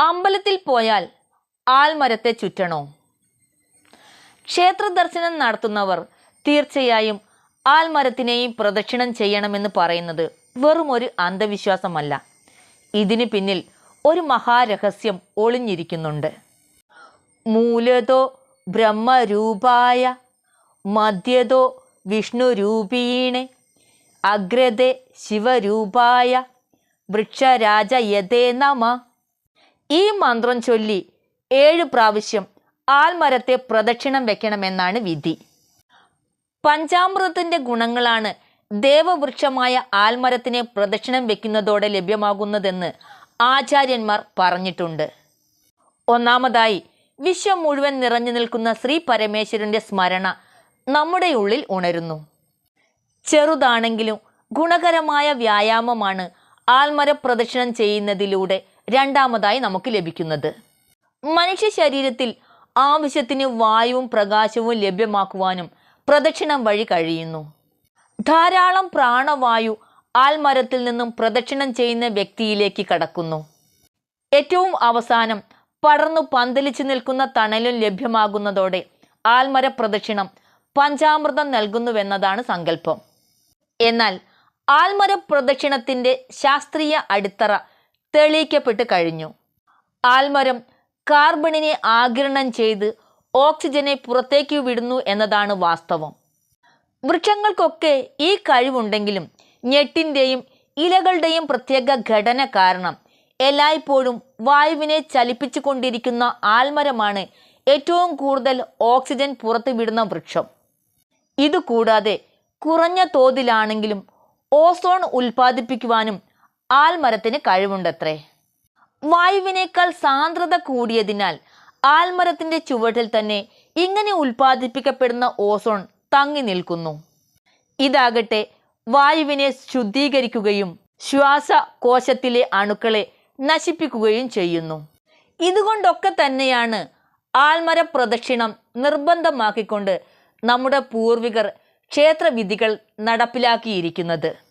അമ്പലത്തിൽ പോയാൽ ആൽമരത്തെ ചുറ്റണോ? ക്ഷേത്ര ദർശനം നടത്തുന്നവർ തീർച്ചയായും ആൽമരത്തിനെയും പ്രദക്ഷിണം ചെയ്യണമെന്ന് പറയുന്നത് വെറും ഒരു അന്ധവിശ്വാസമല്ല. ഇതിന് പിന്നിൽ ഒരു മഹാരഹസ്യം ഒളിഞ്ഞിരിക്കുന്നുണ്ട്. മൂലതോ ബ്രഹ്മരൂപായ മധ്യതോ വിഷ്ണുരൂപീണെ അഗ്രതെ ശിവരൂപായ വൃക്ഷരാജയതേ നമ. ഈ മന്ത്രം ചൊല്ലി ഏഴ് പ്രാവശ്യം ആൽമരത്തെ പ്രദക്ഷിണം വെക്കണമെന്നാണ് വിധി. പഞ്ചാമൃതത്തിന്റെ ഗുണങ്ങളാണ് ദേവവൃക്ഷമായ ആൽമരത്തിനെ പ്രദക്ഷിണം വെക്കുന്നതോടെ ലഭ്യമാകുന്നതെന്ന് ആചാര്യന്മാർ പറഞ്ഞിട്ടുണ്ട്. ഒന്നാമതായി വിശ്വം മുഴുവൻ നിറഞ്ഞു നിൽക്കുന്ന ശ്രീ പരമേശ്വരന്റെ സ്മരണ നമ്മുടെ ഉള്ളിൽ ഉണരുന്നു. ചെറുതാണെങ്കിലും ഗുണകരമായ വ്യായാമമാണ് ആൽമര പ്രദക്ഷിണം ചെയ്യുന്നതിലൂടെ രണ്ടാമതായി നമുക്ക് ലഭിക്കുന്നത്. മനുഷ്യ ശരീരത്തിൽ ആവശ്യത്തിന് വായുവും പ്രകാശവും ലഭ്യമാക്കുവാനും പ്രദക്ഷിണം വഴി കഴിയുന്നു. ധാരാളം പ്രാണവായു ആൽമരത്തിൽ നിന്നും പ്രദക്ഷിണം ചെയ്യുന്ന വ്യക്തിയിലേക്ക് കടക്കുന്നു. ഏറ്റവും അവസാനം പടർന്നു പന്തലിച്ചു നിൽക്കുന്ന തണലും ലഭ്യമാകുന്നതോടെ ആൽമര പ്രദക്ഷിണം പഞ്ചാമൃതം നൽകുന്നുവെന്നതാണ് സങ്കല്പം. എന്നാൽ ആൽമര പ്രദക്ഷിണത്തിന്റെ ശാസ്ത്രീയ അടിത്തറ തെളിയിക്കപ്പെട്ട് കഴിഞ്ഞു. ആൽമരം കാർബണിനെ ആഗിരണം ചെയ്ത് ഓക്സിജനെ പുറത്തേക്ക് വിടുന്നു എന്നതാണ് വാസ്തവം. വൃക്ഷങ്ങൾക്കൊക്കെ ഈ കഴിവുണ്ടെങ്കിലും ഞെട്ടിന്റെയും ഇലകളുടെയും പ്രത്യേക ഘടന കാരണം എല്ലായ്പ്പോഴും വായുവിനെ ചലിപ്പിച്ചു കൊണ്ടിരിക്കുന്ന ആൽമരമാണ് ഏറ്റവും കൂടുതൽ ഓക്സിജൻ പുറത്തു വിടുന്ന വൃക്ഷം. ഇതുകൂടാതെ കുറഞ്ഞ തോതിലാണെങ്കിലും ഓസോൺ ഉൽപ്പാദിപ്പിക്കുവാനും ആൽമരത്തിന് കഴിവുണ്ടത്രേ. വായുവിനേക്കാൾ സാന്ദ്രത കൂടിയതിനാൽ ആൽമരത്തിന്റെ ചുവട്ടിൽ തന്നെ ഇങ്ങനെ ഉൽപ്പാദിപ്പിക്കപ്പെടുന്ന ഓസോൺ തങ്ങി നിൽക്കുന്നു. ഇതാകട്ടെ വായുവിനെ ശുദ്ധീകരിക്കുകയും ശ്വാസകോശത്തിലെ അണുക്കളെ നശിപ്പിക്കുകയും ചെയ്യുന്നു. ഇതുകൊണ്ടൊക്കെ തന്നെയാണ് ആൽമര പ്രദക്ഷിണം നിർബന്ധമാക്കിക്കൊണ്ട് നമ്മുടെ പൂർവികർ ക്ഷേത്രവിധികൾ നടപ്പിലാക്കിയിരിക്കുന്നത്.